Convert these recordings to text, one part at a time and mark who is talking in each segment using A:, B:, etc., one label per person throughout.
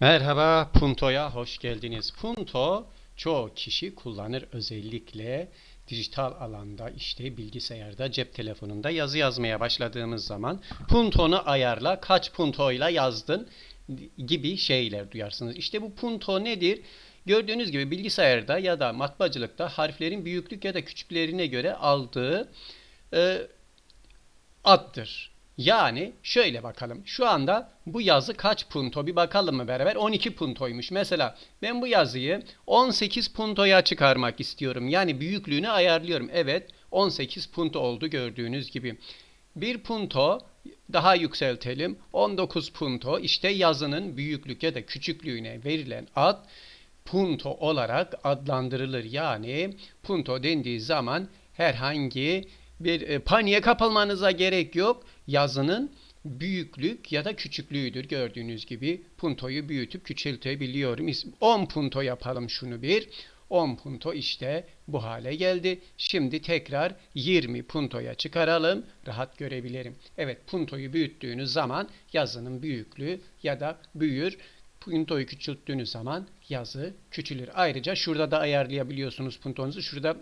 A: Merhaba, Punto'ya hoş geldiniz. Punto çoğu kişi kullanır özellikle dijital alanda işte bilgisayarda, cep telefonunda yazı yazmaya başladığımız zaman Punto'nu ayarla, kaç puntoyla yazdın gibi şeyler duyarsınız. İşte bu punto nedir? Gördüğünüz gibi bilgisayarda ya da matbaacılıkta harflerin büyüklük ya da küçüklerine göre aldığı e, addır. Yani şöyle bakalım. Şu anda bu yazı kaç punto bir bakalım mı beraber? 12 puntoymuş. Mesela ben bu yazıyı 18 puntoya çıkarmak istiyorum. Yani büyüklüğünü ayarlıyorum. Evet 18 punto oldu gördüğünüz gibi. Bir punto daha yükseltelim. 19 punto işte yazının büyüklük ya da küçüklüğüne verilen ad punto olarak adlandırılır. Yani punto dendiği zaman herhangi bir e, paniğe kapılmanıza gerek yok. Yazının büyüklük ya da küçüklüğüdür. Gördüğünüz gibi puntoyu büyütüp küçültebiliyorum. 10 punto yapalım şunu bir. 10 punto işte bu hale geldi. Şimdi tekrar 20 puntoya çıkaralım. Rahat görebilirim. Evet puntoyu büyüttüğünüz zaman yazının büyüklüğü ya da büyür. Puntoyu küçülttüğünüz zaman yazı küçülür. Ayrıca şurada da ayarlayabiliyorsunuz puntonuzu. Şurada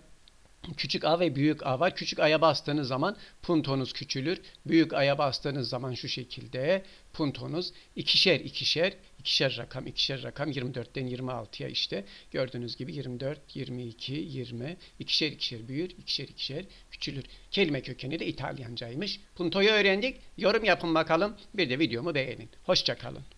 A: Küçük A ve büyük A var. Küçük A'ya bastığınız zaman puntonuz küçülür. Büyük A'ya bastığınız zaman şu şekilde puntonuz ikişer ikişer ikişer rakam ikişer rakam 24'ten 26'ya işte gördüğünüz gibi 24, 22, 20 ikişer ikişer büyür, ikişer ikişer küçülür. Kelime kökeni de İtalyancaymış. Puntoyu öğrendik. Yorum yapın bakalım. Bir de videomu beğenin. Hoşçakalın.